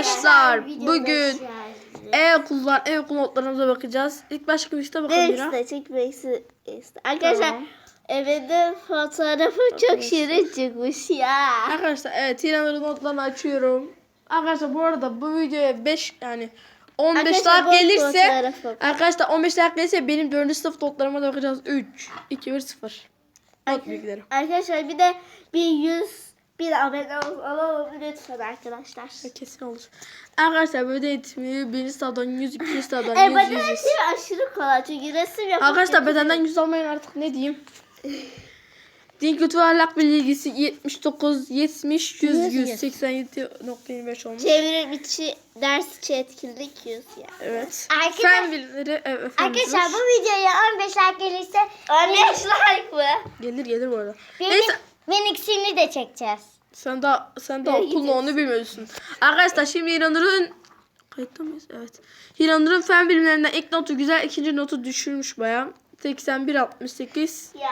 Arkadaşlar bugün e-okullar, e-okul notlarımıza bakacağız. İlk başta bir işte bakalım Mira. İşte. Arkadaşlar Tamam. evde fotoğrafı çok şirin çıkmış ya. Arkadaşlar evet Hiranur'un notlarını açıyorum. Arkadaşlar bu arada bu videoya 5 yani 15 Arkadaşlar, like gelirse arkadaşlar 15 like gelirse benim 4. sınıf notlarıma da bakacağız. 3 2 1 0. Not bilgileri. Arkadaşlar bir de bir yüz bir abone ol- olalım lütfen arkadaşlar. Kesin olur. Arkadaşlar böyle eğitimi 1. sınavdan 100, 2. sınavdan E 100, beden 100, 100. eğitimi aşırı kolay çünkü resim yapmak Arkadaşlar kötü bedenden 100 almayın artık ne diyeyim. Din ve ahlak bilgisi 79, 70, 100, 100, 100, 100. 87.25 olmuş. Çevirim içi ders içi etkinlik yüz ya. Evet. Arkadaş- Fen bilimleri evet, Arkadaşlar bu videoya 15 like gelirse 15 like mı? Gelir gelir bu arada. benim, Neyse minikisini de çekeceğiz. Sen daha sen daha okulda onu bilmiyorsun. Arkadaşlar şimdi İranur'un kayıtta mıyız? Evet. İranur'un fen bilimlerinden ilk notu güzel, ikinci notu düşürmüş bayağı. 81 68. Ya.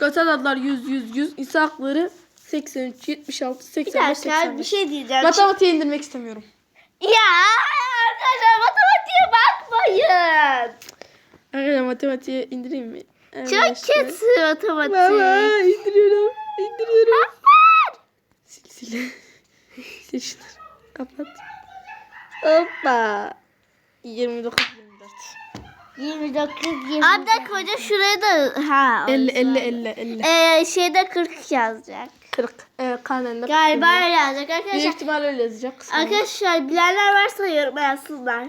Götel adlar 100 100 100. İnsan hakları 83 76 Bir 85 dakika 85. bir şey diyeceğim. Matematiğe indirmek istemiyorum. Ya arkadaşlar matematiğe bakmayın. Arkadaşlar matematiğe indireyim mi? Evet, Çok işte. kötü matematik. Baba indiriyorum. İndiriyorum. Sil. sil şunları. Kapat. Hoppa. 29 24. 29 20. Abi bir dakika hocam şuraya da ha. 50 50 50 50. Ee, şeyde 40 yazacak. 40. Evet karnende. Galiba öyle yazacak Büyük arkadaşlar. ihtimal öyle yazacak. Arkadaşlar bilenler varsa yoruma yazsınlar.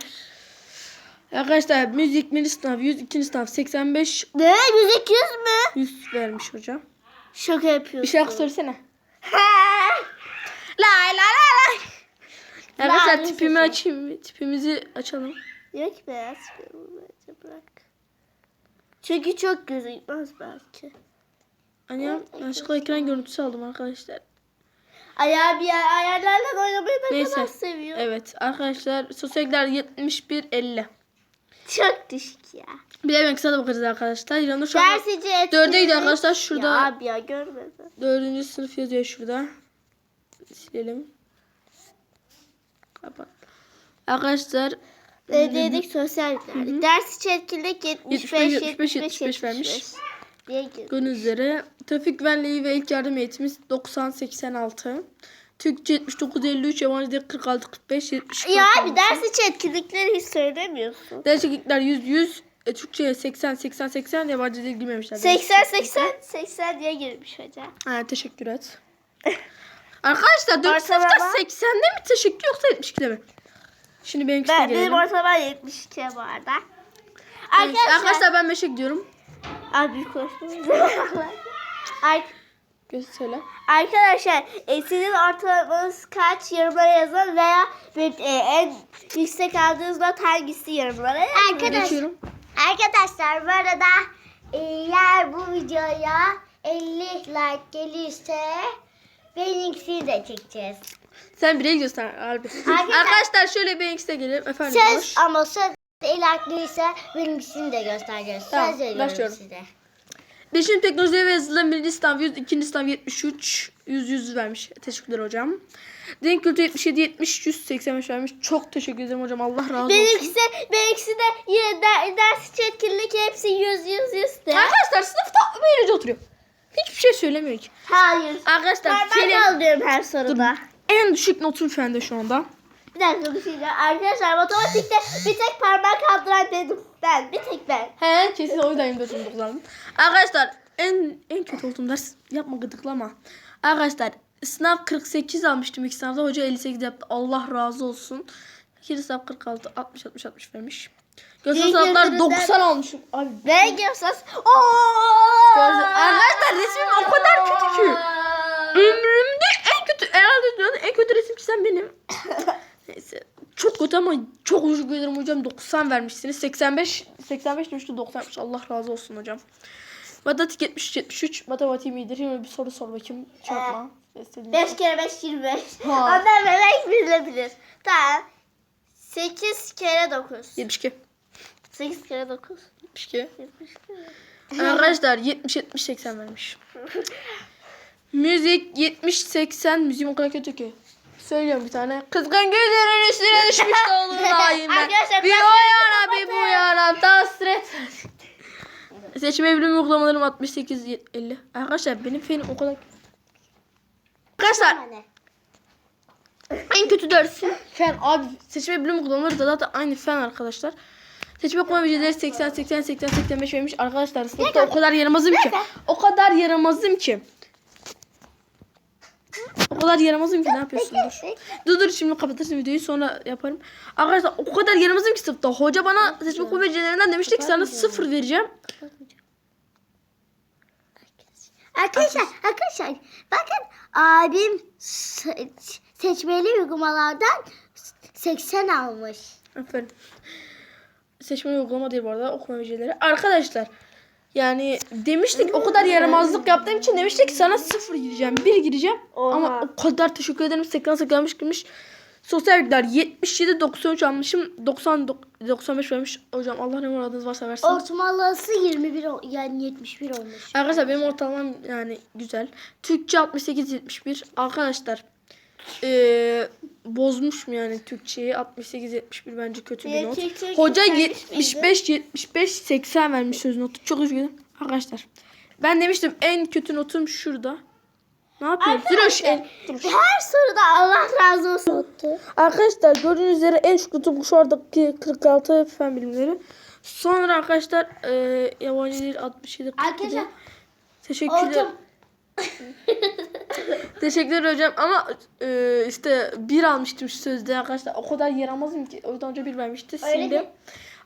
Arkadaşlar müzik birinci sınav 100, ikinci sınav 85, Ne? Müzik 100 mü? 100 vermiş hocam. Şaka Bir yapıyorsun. şarkı söylesene. Lay lay lay lay. Arkadaşlar tipimi açayım. Tipimizi açalım. Yok be bence bırak. Çünkü çok gözükmez belki. Annem yanlışlıkla ekran görüntüsü aldım arkadaşlar. Ayağı bir yer, ayarlarla oynamayı da Neyse. kadar seviyor. Evet arkadaşlar sosyallikler 71 50. Çok düşük ya. Bir de ben kısa da bakacağız arkadaşlar. İran'da şu an dördeydi arkadaşlar şurada. Ya abi ya görmedim. Dördüncü sınıf yazıyor şurada. Silelim. Kapat. Arkadaşlar Ne dedik sosyal bilgiler. Ders etkinlik 75 75, 75 75 vermiş. Gördüğünüz üzere trafik güvenliği ve ilk yardım eğitimi 90-86. Türkçe 79-53, yabancı dil 46-45, 70 Ya abi ders içi etkinlikleri hiç söylemiyorsun. Değişiklikler 100-100, e, Türkçe 80-80-80, yabancı dil girmemişler. 80 80 80 diye girmiş hocam. Ha, teşekkür et. Arkadaşlar 4 Ortalama. sınıfta 80'de mi teşekkür yoksa 72'de mi? Şimdi benimkisi Ben de benim gelelim. ortalama 72 bu arada. Evet, Arkadaşlar, Arkadaşlar ben 5'e gidiyorum. abi konuşmamız Ar- Göz söyle. Arkadaşlar e, sizin ortalamanız kaç yorumlara yazın veya e, en yüksek aldığınız not hangisi yorumlara yazın. Arkadaş, Geçiyorum. arkadaşlar bu arada e, eğer bu videoya 50 like gelirse benimkisini de çekeceğiz. Sen 1'e gidiyorsun abi. Arkadaşlar- Arkadaşlar şöyle benimkisi de gelelim. Efendim Söz hoş. ama söz 50 like gelirse benimkisini de göstereceğiz. Tamam, söz veriyorum başlıyorum. size. Bilişim teknoloji ve yazılım birinci sınav 100, ikinci sınav 73, 100 100 vermiş. Teşekkürler hocam. Din kültürü 77, 70, 185 vermiş. Çok teşekkür ederim hocam. Allah razı olsun. Benimkisi, benimkisi de yine de, ders içi etkinlik hepsi 100 100 100 de. Arkadaşlar sınıfta böylece oturuyor. Hiçbir şey söylemiyor ki. Hayır. Arkadaşlar Ben Selim alıyorum her soruda. en düşük notu fende şu anda. Bir dakika bir şey diyeceğim. Arkadaşlar matematikte bir tek parmak kaldıran benim. Ben. Bir tek ben. He kesin o yüzden 24 29 aldım. Arkadaşlar en en kötü olduğum ders yapma gıdıklama. Arkadaşlar sınav 48 almıştım ilk sınavda. Hoca 58 yaptı. Allah razı olsun. İkinci sınav 46 60 60 60 vermiş. Görsel sanatlar gözlerinden- 90 almışım. Abi görseniz. Ooo. Arkadaşlar resmim o kadar kötü ki. Ömrümde en kötü herhalde dünyanın en kötü resim çizen benim. Neyse. Çok kötü ama çok teşekkür ederim hocam. 90 vermişsiniz. 85 85 demişti 90 Allah razı olsun hocam. Matematik 73 73. Matematiğim iyidir. Şimdi bir soru sor bakayım. Çarpma. İstediğin 5 soru. kere 5 25. Ha. Ondan bebek bilebilir. Tamam. 8 kere 9. 72. 8 kere 9. 72. Arkadaşlar 70 70 80 vermiş. Müzik 70 80 müziğim o kadar kötü ki. Söylüyorum bir tane. Kızgın güllerin üstüne düşmüş de olur daim ben. Arkadaşlar, Bir o yana bir bu yana hasret. Seçme bilim uygulamalarım 68 50. Arkadaşlar benim fenim o kadar Arkadaşlar en kötü dersim fen abi seçme bilim uygulamaları da zaten aynı fen arkadaşlar. Seçme okuma becerileri 80 80 80 85 vermiş arkadaşlar. Sınıfta o kadar yaramazım ki. O kadar yaramazım ki. O kadar yaramazım ki ne yapıyorsun dur. Dur dur şimdi kapatırsın videoyu sonra yaparım. Arkadaşlar o kadar yaramazım ki sınıfta. Hoca bana seçme okuma becerilerinden demişti ki sana sıfır vereceğim. Arkadaşlar, arkadaşlar bakın abim se- seçmeli uygulamalardan 80 almış. Aferin. Seçme uygulama değil bu arada okuma becerileri. Arkadaşlar yani demiştik o kadar yaramazlık yaptığım için demiştik ki sana sıfır gireceğim. Bir gireceğim. Oha. Ama o kadar teşekkür ederim. Sekran sekranmış girmiş. Sosyal bilgiler 77 93 almışım. 90 dok- 95 vermiş. Hocam Allah ne muradınız varsa versin. Ortalaması 21 ol- yani 71 olmuş. Arkadaşlar benim ortalamam yani güzel. Türkçe 68 71. Arkadaşlar eee bozmuşum yani Türkçeyi 68 71 bence kötü bir Niye not. Hoca yükselmiş 75 75 80 vermiş söz notu. Çok üzgünüm arkadaşlar. Ben demiştim en kötü notum şurada. Ne yapıyorsun? Züroş el. Her soruda Allah razı olsun. Arkadaşlar gördüğünüz üzere en düşük notum şu ardaki 46 fen bilimleri. Sonra arkadaşlar eee yabancı dil 67 47. Arkadaşlar Teşekkürler. Teşekkürler hocam ama e, işte bir almıştım şu sözde arkadaşlar. O kadar yaramazım ki. O yüzden hoca bir vermişti. Mi?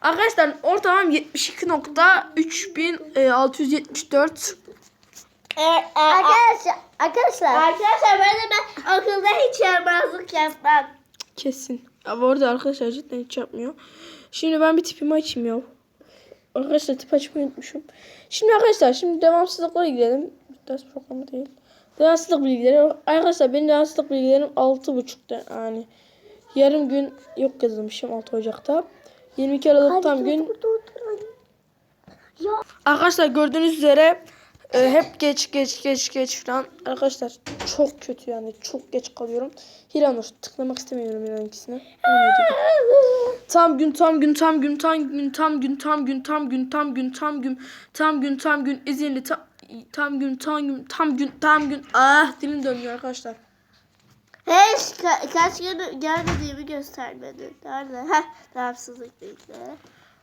Arkadaşlar ortalamam 72.3674. arkadaşlar arkadaşlar Arkadaşlar ben de ben okulda hiç yaramazlık yapmam. Kesin. Ya bu arada arkadaşlar cidden hiç yapmıyor. Şimdi ben bir tipimi açayım ya. Arkadaşlar tip açmayı unutmuşum. Şimdi arkadaşlar şimdi devamsızlıklara girelim. Ders programı değil. Devamsızlık bilgileri. Arkadaşlar benim devamsızlık bilgilerim 6.30'da yani. Yarım gün yok yazılmışım 6 Ocak'ta. 22 Aralık tam gün. Arkadaşlar gördüğünüz üzere e, hep geç geç geç geç falan. Arkadaşlar çok kötü yani çok geç kalıyorum. Hiranur tıklamak istemiyorum Hiranur'unkisine. 17 gün. Tam gün tam gün tam gün tam gün tam gün tam gün tam gün tam gün tam gün tam gün tam gün izinli tam tam gün tam gün tam gün tam gün ah dilim dönüyor arkadaşlar. Hiç ka- kaç gün gelmediğimi göstermedi. Nerede? Heh, devamsızlık bilgileri.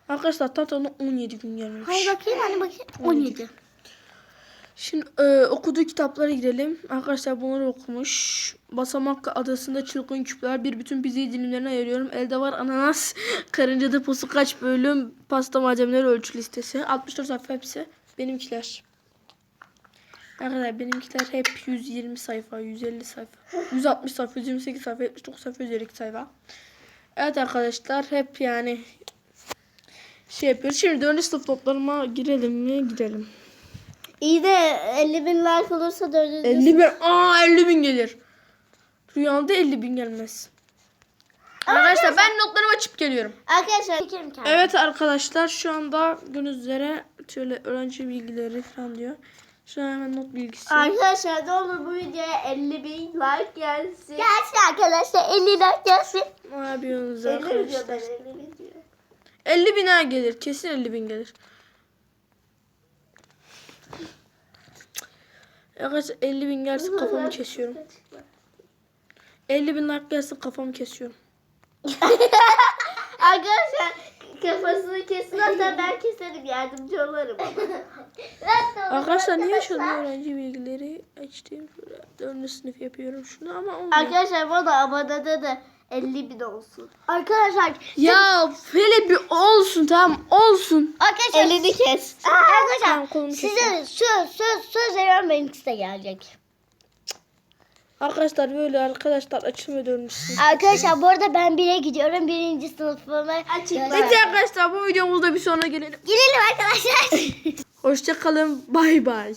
Arkadaşlar tam tamına 17 gün gelmiş. hayır bakayım hani bakayım 17. Şimdi e, okuduğu kitaplara girelim. Arkadaşlar bunları okumuş. Basamak adasında çılgın küpler bir bütün pizzayı dilimlerine ayırıyorum. Elde var ananas, karınca deposu kaç bölüm, pasta malzemeleri ölçü listesi. 64 sayfa hepsi. Benimkiler. Arkadaşlar benimkiler hep 120 sayfa, 150 sayfa, 160 sayfa, 128 sayfa, 79 sayfa, 152 sayfa. Evet arkadaşlar hep yani şey yapıyoruz. Şimdi dördüncü sınıf notlarıma girelim mi? Girelim. İyi de 50 bin like olursa dördüncü 50 bin. Aa 50 bin gelir. Rüyamda 50 bin gelmez. Arkadaşlar ben notlarımı açıp geliyorum. Arkadaşlar Çekerim kendim. Evet arkadaşlar şu anda gördüğünüz üzere şöyle öğrenci bilgileri falan diyor. An hemen not bilgisi. Arkadaşlar ne olur bu videoya 50 bin like gelsin. Gelsin arkadaşlar 50 like gelsin. Ne yapıyorsunuz 50 video arkadaşlar? ben 50 video. 50 bine gelir. Kesin 50 bin gelir. Arkadaşlar 50 bin gelsin kafamı kesiyorum. 50 bin like gelsin kafamı kesiyorum. Arkadaşlar kafasını kesin ben keserim yardımcı olurum. Arkadaşlar niye yaşadım öğrenci bilgileri açtım. Şöyle dördüncü sınıf yapıyorum şunu ama olmuyor. Arkadaşlar bu da abonede de 50 bin olsun. Arkadaşlar Ya hele bir olsun tamam olsun. arkadaşlar Elini kes. Tamam, arkadaşlar kolumu size söz söz söz veriyorum benimkisi de gelecek. Arkadaşlar böyle arkadaşlar dördüncü sınıf. Arkadaşlar bu arada ben bire gidiyorum. Birinci sınıfıma. Neyse arkadaşlar bu videomuzda bir sonra gelelim. Girelim arkadaşlar. Hoşçakalın bay bay.